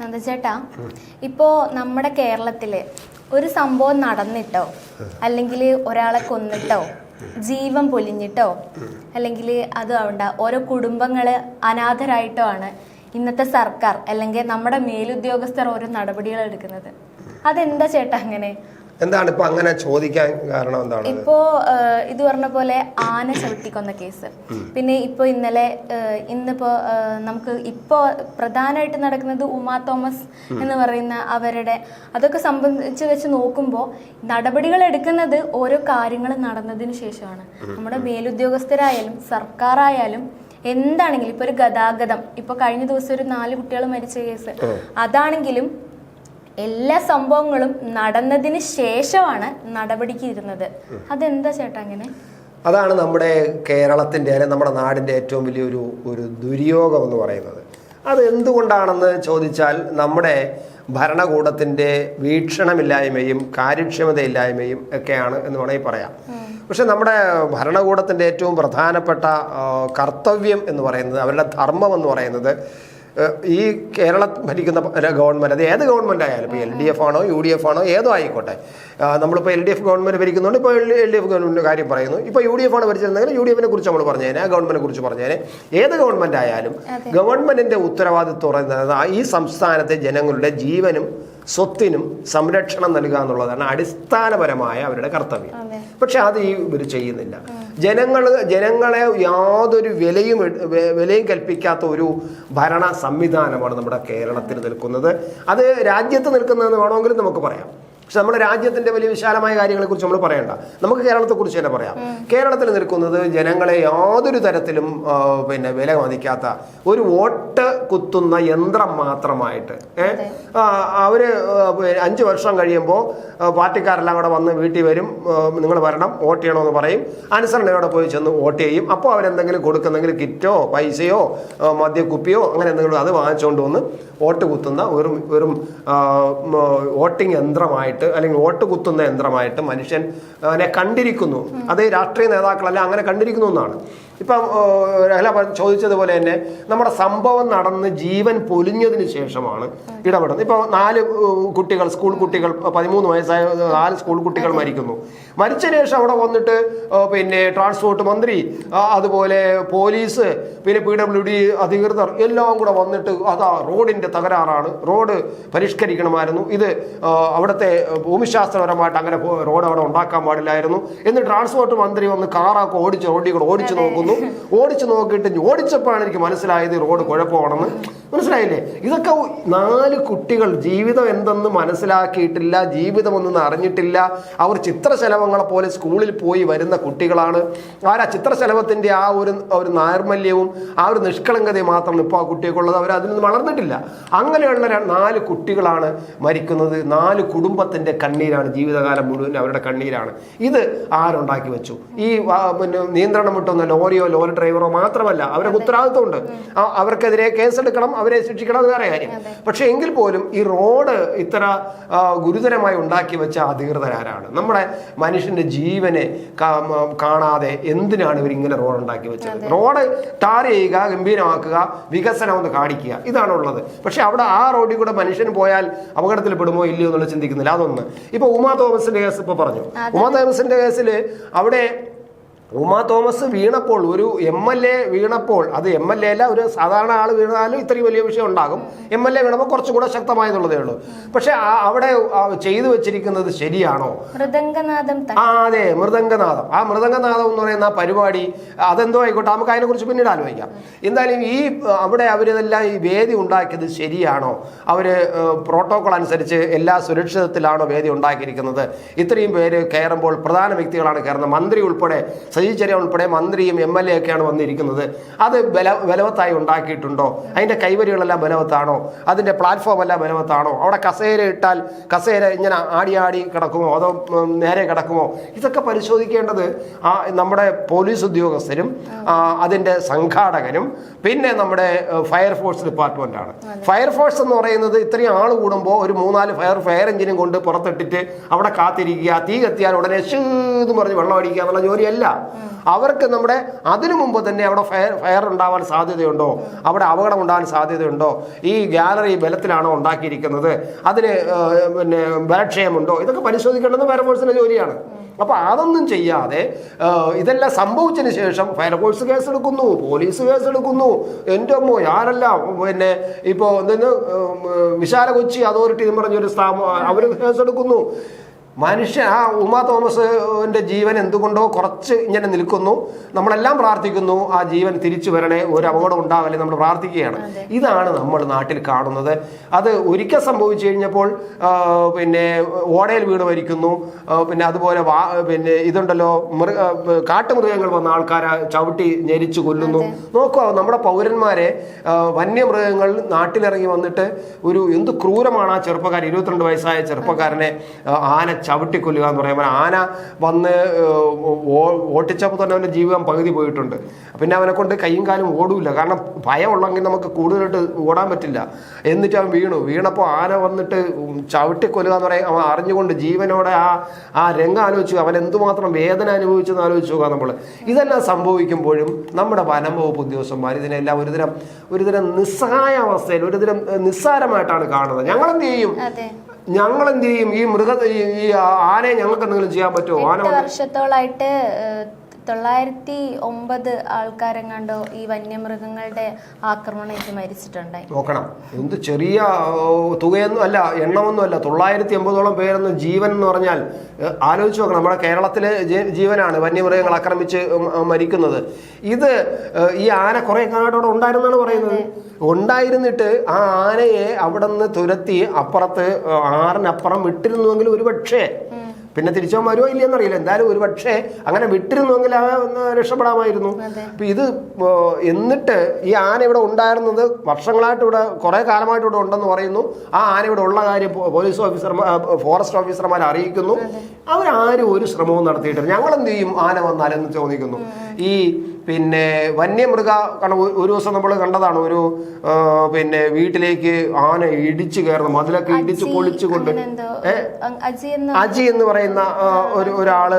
നന്ദചേട്ടാ ഇപ്പോ നമ്മുടെ കേരളത്തിൽ ഒരു സംഭവം നടന്നിട്ടോ? അല്ലെങ്കിൽ ഒരാളെ കൊന്നിട്ടോ? ജീവൻ പൊലിഞ്ഞിട്ടോ? അല്ലെങ്കിൽ അത് ആവണ്ട ഓരോ കുടുംബങ്ങൾ അനാഥരായിട്ടോ ആണ് ഇന്നത്തെ സർക്കാർ അല്ലെങ്കിൽ നമ്മുടെ മേലുദ്യോഗസ്ഥർ ഓരോ നടപടികൾ എടുക്കുന്നത്. അതെന്താ ചേട്ടാ അങ്ങനെ? എന്താണ് ഇപ്പൊ അങ്ങനെ ചോദിക്കാൻ കാരണം എന്താണ്? ഇപ്പോ ഇത് പറഞ്ഞ പോലെ ആന ചവിട്ടിക്കൊന്ന കേസ്. പിന്നെ ഇപ്പൊ ഇന്നലെ ഇന്നിപ്പോ നമുക്ക് ഇപ്പോ പ്രധാനമായിട്ട് നടക്കുന്നത് ഉമാ തോമസ് എന്ന് പറയുന്ന അവരുടെ അതൊക്കെ സംബന്ധിച്ച് വെച്ച് നോക്കുമ്പോൾ നടപടികൾ എടുക്കുന്നത് ഓരോ കാര്യങ്ങൾ നടന്നതിന് ശേഷമാണ്. നമ്മുടെ മേലുദ്യോഗസ്ഥരായാലും സർക്കാരായാലും എന്താണെങ്കിലും ഇപ്പൊ ഒരു ഗതാഗതം. ഇപ്പൊ കഴിഞ്ഞ ദിവസം ഒരു നാല് കുട്ടികൾ മരിച്ച കേസ്. അതാണെങ്കിലും എല്ലാ സംഭവങ്ങളും നടന്നതിന് ശേഷമാണ് നടപടിക്ക് ഇരുന്നത് അതെന്താ ചേട്ടാ അങ്ങനെ? അതാണ് നമ്മുടെ കേരളത്തിന്റെ അല്ലെങ്കിൽ നമ്മുടെ നാടിന്റെ ഏറ്റവും വലിയൊരു ഒരു ദുര്യോഗം എന്ന് പറയുന്നത്. അത് എന്തുകൊണ്ടാണെന്ന് ചോദിച്ചാൽ നമ്മുടെ ഭരണകൂടത്തിന്റെ വീക്ഷണമില്ലായ്മയും കാര്യക്ഷമതയില്ലായ്മയും ഒക്കെയാണ് എന്ന് വേണമെങ്കിൽ പറയാം. പക്ഷെ നമ്മുടെ ഭരണകൂടത്തിന്റെ ഏറ്റവും പ്രധാനപ്പെട്ട കർത്തവ്യം എന്ന് പറയുന്നത് അവരുടെ ധർമ്മം എന്ന് പറയുന്നത് ഈ കേരള ഭരിക്കുന്ന ഗവൺമെന്റ് അത് ഏത് ഗവൺമെന്റ് ആയാലും ഇപ്പോൾ എൽ ഡി എഫ് ആണോ യു ഡി എഫ് ആണോ ഏതോ ആയിക്കോട്ടെ. നമ്മളിപ്പോൾ എൽ ഡി എഫ് ഗവൺമെന്റ് ഭരിക്കുന്നുണ്ട് ഇപ്പോൾ എൽ ഡി എഫ് ഗവൺമെന്റ് കാര്യം പറയുന്നു. ഇപ്പോൾ യു ഡി എഫ് ആണ് ഭരിച്ചിരുന്നെങ്കിൽ യു ഡി എഫിനെ കുറിച്ച് നമ്മൾ പറഞ്ഞേനെ ആ ഗവൺമെന്റിനെ കുറിച്ച് പറഞ്ഞേനെ. ഏത് ഗവൺമെന്റ് ആയാലും ഗവൺമെന്റിന്റെ ഉത്തരവാദിത്വം ഈ സംസ്ഥാനത്തെ ജനങ്ങളുടെ ജീവനും സ്വത്തിനും സംരക്ഷണം നൽകുക എന്നുള്ളതാണ് അടിസ്ഥാനപരമായ അവരുടെ കർത്തവ്യം. പക്ഷെ അത് ഈ ഇവർ ചെയ്യുന്നില്ല. ജനങ്ങൾ ജനങ്ങളെ യാതൊരു വിലയും വിലയും കൽപ്പിക്കാത്ത ഒരു ഭരണ സംവിധാനമാണ് നമ്മുടെ കേരളത്തിൽ നിൽക്കുന്നത്. അത് രാജ്യത്ത് നിൽക്കുന്നതെന്ന് വേണമെങ്കിലും നമുക്ക് പറയാം. പക്ഷെ നമ്മുടെ രാജ്യത്തിന്റെ വലിയ വിശാലമായ കാര്യങ്ങളെ കുറിച്ച് നമ്മൾ പറയണ്ട. നമുക്ക് കേരളത്തെ കുറിച്ച് തന്നെ പറയാം. കേരളത്തിൽ നിൽക്കുന്നത് ജനങ്ങളെ യാതൊരു തരത്തിലും പിന്നെ വില മതിക്കാത്ത ഒരു വോട്ട് കുത്തുന്ന യന്ത്രം മാത്രമായിട്ട് അവർ അഞ്ചു വർഷം കഴിയുമ്പോൾ പാർട്ടിക്കാരെല്ലാം കൂടെ വന്ന് വീട്ടിൽ വരും നിങ്ങൾ വരണം വോട്ട് ചെയ്യണമെന്ന് പറയും. അനുസരണയോടെ പോയി ചെന്ന് വോട്ട് ചെയ്യും. അപ്പോൾ അവരെന്തെങ്കിലും കൊടുക്കുന്നെങ്കിൽ കിറ്റോ പൈസയോ മദ്യക്കുപ്പിയോ അങ്ങനെ എന്തെങ്കിലും അത് വാങ്ങിച്ചുകൊണ്ട് വന്ന് വോട്ട് കുത്തുന്ന ഒരു വെറും വോട്ടിംഗ് യന്ത്രമായിട്ട് അല്ലെങ്കിൽ വോട്ട് കുത്തുന്ന യന്ത്രമായിട്ട് മനുഷ്യൻ അതിനെ കണ്ടിരിക്കുന്നു. അതേ രാഷ്ട്രീയ നേതാക്കളല്ല അങ്ങനെ കണ്ടിരിക്കുന്നു എന്നാണ്. ഇപ്പം രഹ്ല ചോദിച്ചതുപോലെ തന്നെ നമ്മുടെ സംഭവം നടന്ന് ജീവൻ പൊലിഞ്ഞതിന് ശേഷമാണ് ഇടപെടുന്നത്. ഇപ്പോൾ നാല് കുട്ടികൾ സ്കൂൾ കുട്ടികൾ പതിമൂന്ന് വയസ്സായ നാല് സ്കൂൾ കുട്ടികൾ മരിക്കുന്നു. മരിച്ച ശേഷം അവിടെ വന്നിട്ട് പിന്നെ ട്രാൻസ്പോർട്ട് മന്ത്രി അതുപോലെ പോലീസ് പിന്നെ പി ഡബ്ല്യു ഡി അധികൃതർ എല്ലാം കൂടെ വന്നിട്ട് അതാ റോഡിന്റെ തകരാറാണ്. റോഡ് പരിഷ്കരിക്കണമായിരുന്നു. ഇത് അവിടുത്തെ ഭൂമിശാസ്ത്രപരമായിട്ട് അങ്ങനെ റോഡ് അവിടെ ഉണ്ടാക്കാൻ പാടില്ലായിരുന്നു. എന്ന് ട്രാൻസ്പോർട്ട് മന്ത്രി വന്ന് കാറൊക്കെ ഓടിച്ച് റോഡിൽ കൂടെ ഓടിച്ചു നോക്കുന്നു. ഓടിച്ചു നോക്കിയിട്ട് ഓടിച്ചപ്പോഴാണ് എനിക്ക് മനസ്സിലായത് റോഡ് കുഴപ്പമാണെന്ന്. മനസ്സിലായില്ലേ? ഇതൊക്കെ നാല് കുട്ടികൾ ജീവിതം എന്തെന്ന് മനസ്സിലാക്കിയിട്ടില്ല ജീവിതമൊന്നും അറിഞ്ഞിട്ടില്ല. അവർ ചിത്രശലഭങ്ങളെ പോലെ സ്കൂളിൽ പോയി വരുന്ന കുട്ടികളാണ്. ആരാ ചിത്രശലഭത്തിന്റെ ആ ഒരു ഒരു നാർമല്യവും ആ ഒരു നിഷ്കളങ്കതയും മാത്രമാണ് ഇപ്പോൾ ആ കുട്ടികൾക്കുള്ളത് അവർ അതിൽ നിന്ന് വളർന്നിട്ടില്ല. അങ്ങനെയുള്ള നാല് കുട്ടികളാണ് മരിക്കുന്നത്. നാല് കുടുംബത്തിന്റെ കണ്ണീരാണ് ജീവിതകാലം മുഴുവൻ അവരുടെ കണ്ണീരാണ്. ഇത് ആരുണ്ടാക്കി വെച്ചു? ഈ പിന്നെ നിയന്ത്രണം വിട്ടുന്ന ലോറിയോ ലോറി ഡ്രൈവറോ മാത്രമല്ല അവരുടെ ഉത്തരവാദിത്വമുണ്ട്. അവർക്കെതിരെ കേസെടുക്കണം അവരെ ശിക്ഷിക്കണം അത് വേറെ കാര്യം. പക്ഷേ എങ്കിൽ പോലും ഈ റോഡ് ഇത്ര ഗുരുതരമായി ഉണ്ടാക്കി വെച്ച അധികൃതരാരാണ് നമ്മുടെ മനുഷ്യന്റെ ജീവനെ കാണാതെ എന്തിനാണ് ഇവർ ഇങ്ങനെ റോഡ് ഉണ്ടാക്കി വെച്ചത്? റോഡ് ടാർ ചെയ്യുക ഗംഭീരമാക്കുക വികസനം ഒന്ന് കാണിക്കുക ഇതാണ് ഉള്ളത് പക്ഷെ അവിടെ ആ റോഡിൽ കൂടെ മനുഷ്യൻ പോയാൽ അപകടത്തിൽ പെടുമോ ഇല്ലയോ എന്നുള്ള ചിന്തിക്കുന്നില്ല. അതൊന്ന്. ഇപ്പൊ ഉമാ തോമസിന്റെ കേസ് ഇപ്പൊ പറഞ്ഞു. ഉമാ തോമസിന്റെ കേസിൽ അവിടെ ഉമാ തോമസ് വീണപ്പോൾ ഒരു എം എൽ എ വീണപ്പോൾ അത് എം എൽ എ അല്ല ഒരു സാധാരണ ആൾ വീണാലും ഇത്രയും വലിയ വിഷയം ഉണ്ടാകും. എം എൽ എ വീണപ്പോൾ കുറച്ചും കൂടെ ശക്തമായതുള്ളതേ ഉള്ളൂ. പക്ഷെ അവിടെ ചെയ്തു വെച്ചിരിക്കുന്നത് ശരിയാണോ? മൃദംഗനാഥം ആ അതെ മൃദംഗനാഥം ആ മൃദംഗനാഥം എന്ന് പറയുന്ന പരിപാടി അതെന്തോ ആയിക്കോട്ടെ നമുക്ക് അതിനെക്കുറിച്ച് പിന്നീട് ആലോചിക്കാം. എന്തായാലും ഈ അവിടെ അവരിതെല്ലാം ഈ വേദി ഉണ്ടാക്കിയത് ശരിയാണോ? അവർ പ്രോട്ടോകോൾ അനുസരിച്ച് എല്ലാ സുരക്ഷിതത്തിലാണോ വേദി ഉണ്ടാക്കിയിരിക്കുന്നത്? ഇത്രയും പേര് കയറുമ്പോൾ പ്രധാന വ്യക്തികളാണ് കയറുന്നത്. മന്ത്രി ഉൾപ്പെടെ സജി ചെറിയ ഉൾപ്പെടെ മന്ത്രിയും എം എൽ എ ഒക്കെയാണ് വന്നിരിക്കുന്നത്. അത് ബല ബലവത്തായി ഉണ്ടാക്കിയിട്ടുണ്ടോ? അതിന്റെ കൈവരികളെല്ലാം ബലവത്താണോ? അതിന്റെ പ്ലാറ്റ്ഫോം എല്ലാം ബലവത്താണോ? അവിടെ കസേര ഇട്ടാൽ കസേര ഇങ്ങനെ ആടി ആടി കിടക്കുമോ? അതോ നേരെ കിടക്കുമോ? ഇതൊക്കെ പരിശോധിക്കേണ്ടത് ആ നമ്മുടെ പോലീസ് ഉദ്യോഗസ്ഥരും അതിന്റെ സംഘാടകരും പിന്നെ നമ്മുടെ ഫയർഫോഴ്സ് ഡിപ്പാർട്ട്മെന്റാണ് ഫയർഫോഴ്സ് എന്ന് പറയുന്നത് ഇത്രയും ആൾ കൂടുമ്പോൾ ഒരു മൂന്നാൽ ഫയർ ഫയർ എഞ്ചിനും കൊണ്ട് പുറത്തിട്ടിട്ട് അവിടെ കാത്തിരിക്കുക. തീ കത്തിയാൽ ഉടനെ ഷൂ എന്ന് പറഞ്ഞ് വെള്ളം അടിക്കുക എന്നുള്ള ജോലിയല്ല. അവർക്ക് നമ്മുടെ അതിനു മുമ്പ് തന്നെ അവിടെ ഫയർ ഫയർ ഉണ്ടാവാൻ സാധ്യതയുണ്ടോ? അവിടെ അപകടം ഉണ്ടാകാൻ സാധ്യതയുണ്ടോ? ഈ ഗാലറി ബലത്തിലാണോ ഉണ്ടാക്കിയിരിക്കുന്നത്? അതിന് പിന്നെ ബലക്ഷയമുണ്ടോ? ഇതൊക്കെ പരിശോധിക്കേണ്ടത് ഫയർഫോഴ്സിന്റെ ജോലിയാണ്. അപ്പോൾ അതൊന്നും ചെയ്യാതെ ഇതെല്ലാം സംഭവിച്ചതിന് ശേഷം ഫയർഫോഴ്സ് കേസെടുക്കുന്നു പോലീസ് കേസെടുക്കുന്നു എന്റെ അമ്മോ ഞാനല്ല പിന്നെ ഇപ്പോൾ എന്തെന്ന് വിശാല കൊച്ചി അതോറിറ്റി എന്ന് പറഞ്ഞൊരു സ്ഥാപനം അവർ കേസെടുക്കുന്നു. മനുഷ്യ ആ ഉമ തോമസിന്റെ ജീവൻ എന്തുകൊണ്ടോ കുറച്ച് ഇങ്ങനെ നിൽക്കുന്നു. നമ്മളെല്ലാം പ്രാർത്ഥിക്കുന്നു ആ ജീവൻ തിരിച്ചു വരണേ ഒരു അപകടം ഉണ്ടാവല്ലേ നമ്മൾ പ്രാർത്ഥിക്കുകയാണ്. ഇതാണ് നമ്മൾ നാട്ടിൽ കാണുന്നത്. അത് ഒരിക്കൽ സംഭവിച്ചു കഴിഞ്ഞപ്പോൾ പിന്നെ ഓടയിൽ വീട് വരിക്കുന്നു പിന്നെ അതുപോലെ വാ പിന്നെ ഇതുണ്ടല്ലോ മൃഗ കാട്ടുമൃഗങ്ങൾ വന്ന ആൾക്കാരെ ചവിട്ടി ഞെരിച്ചു കൊല്ലുന്നു. നോക്കുക നമ്മുടെ പൗരന്മാരെ വന്യമൃഗങ്ങൾ നാട്ടിലിറങ്ങി വന്നിട്ട് ഒരു എന്ത് ക്രൂരമാണ് ആ ചെറുപ്പക്കാരൻ ഇരുപത്തിരണ്ട് വയസ്സായ ചെറുപ്പക്കാരനെ ആന ചവിട്ടിക്കൊല്ലുക എന്ന് പറയുമ്പോൾ ആന വന്ന് ഓട്ടിച്ചപ്പോൾ തന്നെ അവന്റെ ജീവിതം പകുതി പോയിട്ടുണ്ട്. പിന്നെ അവനെ കൊണ്ട് കൈയും കാലും ഓടൂല. കാരണം ഭയമുള്ളെങ്കിൽ നമുക്ക് കൂടുതലായിട്ട് ഓടാൻ പറ്റില്ല. എന്നിട്ട് അവൻ വീണു. വീണപ്പോൾ ആന വന്നിട്ട് ചവിട്ടിക്കൊല്ലുക എന്ന് പറയാൻ അവൻ അറിഞ്ഞുകൊണ്ട് ജീവനോടെ ആ ആ രംഗം ആലോചിച്ചു. അവൻ എന്തുമാത്രം വേദന അനുഭവിച്ചെന്ന് ആലോചിച്ചു നോക്കാം നമ്മൾ. ഇതെല്ലാം സംഭവിക്കുമ്പോഴും നമ്മുടെ വനം ഉദ്യോഗസ്ഥന്മാർ ഇതിനെല്ലാം ഒരുതരം ഒരുതരം നിസ്സഹായ അവസ്ഥയിൽ ഒരുതരം നിസ്സാരമായിട്ടാണ് കാണുന്നത്. ഞങ്ങൾ എന്ത് ചെയ്യും ഞങ്ങൾ എന്ത് ചെയ്യും? ഈ മൃഗ ഈ ആനയെ ഞങ്ങൾക്ക് എന്തെങ്കിലും ചെയ്യാൻ പറ്റുമോ? ആന വർഷത്തോളായിട്ട് തൊള്ളായിരത്തി ഒമ്പത് ആൾക്കാരെങ്ങാണ്ടോ ഈ വന്യമൃഗങ്ങളുടെ ആക്രമണത്തിൽ മരിച്ചിട്ടുണ്ടായി. നോക്കണം. എന്ത് ചെറിയ തുകയൊന്നും അല്ല എണ്ണമൊന്നും അല്ല. തൊള്ളായിരത്തി എൺപതോളം പേരൊന്നും ജീവൻ എന്ന് പറഞ്ഞാൽ ആലോചിച്ച് നോക്കണം. നമ്മുടെ കേരളത്തിലെ ജീവനാണ് വന്യമൃഗങ്ങൾ ആക്രമിച്ച് മരിക്കുന്നത്. ഇത് ഈ ആന കുറെ കാലത്തോടെ ഉണ്ടായിരുന്നാണ് പറയുന്നത്. ഉണ്ടായിരുന്നിട്ട് ആ ആനയെ അവിടെ നിന്ന് തുരത്തി അപ്പുറത്ത് ആറിനപ്പുറം വിട്ടിരുന്നുവെങ്കിൽ ഒരു പക്ഷേ പിന്നെ തിരിച്ചോ വരുമോ ഇല്ലയെന്നറിയില്ല. എന്തായാലും ഒരു പക്ഷേ അങ്ങനെ വിട്ടിരുന്നുവെങ്കിൽ ആ ഒന്ന് രക്ഷപ്പെടാമായിരുന്നു. അപ്പൊ ഇത് എന്നിട്ട് ഈ ആന ഇവിടെ ഉണ്ടായിരുന്നത് വർഷങ്ങളായിട്ട് ഇവിടെ കുറേ കാലമായിട്ട് ഇവിടെ ഉണ്ടെന്ന് പറയുന്നു. ആ ആന ഇവിടെ ഉള്ള കാര്യം പോലീസ് ഓഫീസർമാർ ഫോറസ്റ്റ് ഓഫീസർമാർ അറിയിക്കുന്നു. അവരാരും ഒരു ശ്രമവും നടത്തിയിട്ടില്ല. ഞങ്ങൾ എന്ത് ചെയ്യും? ആന വന്നാലെന്ന് ചോദിക്കുന്നു. ഈ പിന്നെ വന്യമൃഗ കാരണം ഒരു- ദിവസം നമ്മൾ കണ്ടതാണ് ഒരു പിന്നെ വീട്ടിലേക്ക് ആന ഇടിച്ചു കയറുന്നു മതിലൊക്കെ ഇടിച്ച് പൊളിച്ചു അ- അജി എന്ന് പറയുന്ന ഒരു ഒരാൾ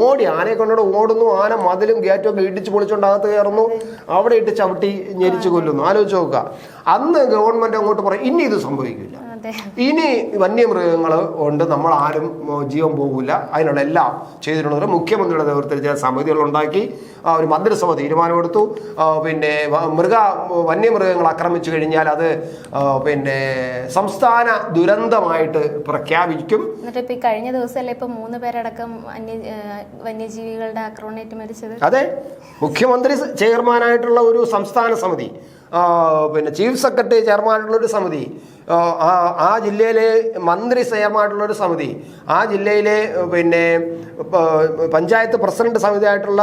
ഓടി ആനയെ കൊണ്ടോട് ഓടുന്നു ആന മതിലും ഗേറ്റും ഒക്കെ ഇടിച്ച് പൊളിച്ചുകൊണ്ട് അകത്ത് കയറുന്നു അവിടെ ഇട്ട് ചവിട്ടി ഞെരിച്ചു കൊല്ലുന്നു. ആലോചിച്ച് നോക്കുക. അന്ന് ഗവൺമെന്റ് അങ്ങോട്ട് പറയും ഇനി ഇത് സംഭവിക്കില്ല. ഇനി വന്യമൃഗങ്ങൾ കൊണ്ട് നമ്മൾ ആരും ജീവൻ പോകില്ല അതിനുള്ള എല്ലാം ചെയ്തിട്ടുള്ളത് മുഖ്യമന്ത്രിയുടെ നേതൃത്വത്തിൽ ചില സമിതികൾ ഉണ്ടാക്കി ഒരു മന്ത്രിസഭ തീരുമാനമെടുത്തു. പിന്നെ മൃഗ വന്യമൃഗങ്ങൾ ആക്രമിച്ചു കഴിഞ്ഞാൽ അത് പിന്നെ സംസ്ഥാന ദുരന്തമായിട്ട് പ്രഖ്യാപിക്കും. എന്നിട്ട് ഇപ്പൊ കഴിഞ്ഞ ദിവസമല്ലേ ഇപ്പൊ മൂന്ന് പേരടക്കം വന്യ വന്യജീവികളുടെ ആക്രമണേറ്റ് മരിച്ചത് അതെ. മുഖ്യമന്ത്രി ചെയർമാനായിട്ടുള്ള ഒരു സംസ്ഥാന സമിതി പിന്നെ ചീഫ് സെക്രട്ടറി ചെയർമാനായിട്ടുള്ള ഒരു സമിതി ആ, ജില്ലയിലെ മന്ത്രി സേമായിട്ടുള്ളൊരു ഒരു സമിതി ആ ജില്ലയിലെ പിന്നെ പഞ്ചായത്ത് പ്രസിഡന്റ് സമിതി ആയിട്ടുള്ള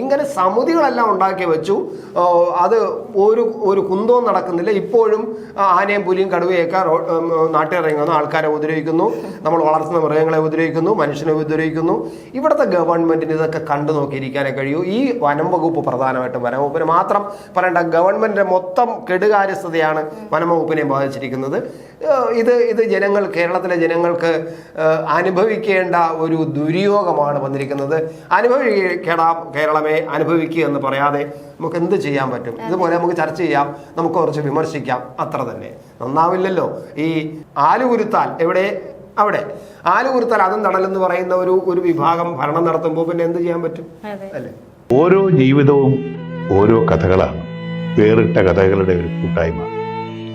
ഇങ്ങനെ സമിതികളെല്ലാം ഉണ്ടാക്കി വെച്ചു. അത് ഒരു ഒരു കുന്തവും നടക്കുന്നില്ല. ഇപ്പോഴും ആനയും പുലിയും കടുവയൊക്കെ നാട്ടിലിറങ്ങുന്നു ആൾക്കാരെ ഉപദ്രവിക്കുന്നു. നമ്മൾ വളർത്തുന്ന മൃഗങ്ങളെ ഉപദ്രവിക്കുന്നു മനുഷ്യനെ ഉപദ്രവിക്കുന്നു. ഇവിടുത്തെ ഗവൺമെന്റിന് ഇതൊക്കെ കണ്ടു നോക്കിയിരിക്കാനേ കഴിയൂ. ഈ വനം വകുപ്പ് പ്രധാനമായിട്ടും വനം വകുപ്പിന് മാത്രം പറയേണ്ട. ഗവൺമെന്റിന്റെ മൊത്തം കെടുകാര്യസ്ഥതയാണ് വനം വകുപ്പിനെ ബാധിച്ചിരിക്കുന്നത്. ഏഹ് ഇത് ഇത് ജനങ്ങൾ കേരളത്തിലെ ജനങ്ങൾക്ക് അനുഭവിക്കേണ്ട ഒരു ദുര്യോഗമാണ് വന്നിരിക്കുന്നത്. അനുഭവിക്കണം കേരളമേ അനുഭവിക്കുക എന്ന് പറയാതെ നമുക്ക് എന്ത് ചെയ്യാൻ പറ്റും? ഇതുപോലെ നമുക്ക് ചർച്ച ചെയ്യാം. നമുക്ക് കുറച്ച് വിമർശിക്കാം. അത്ര തന്നെ. നന്നാവില്ലല്ലോ. ഈ ആലുകുരുത്താൽ എവിടെ? അവിടെ. ആലുകുരുത്താൽ അതും തടലെന്ന് പറയുന്ന ഒരു ഒരു വിഭാഗം ഭരണം നടത്തുമ്പോൾ പിന്നെ എന്ത് ചെയ്യാൻ പറ്റും? അല്ലേ? ഓരോ ജീവിതവും ഓരോ കഥകളാണ്. വേറിട്ട കഥകളുടെ ഒരു കൂട്ടായ്മ.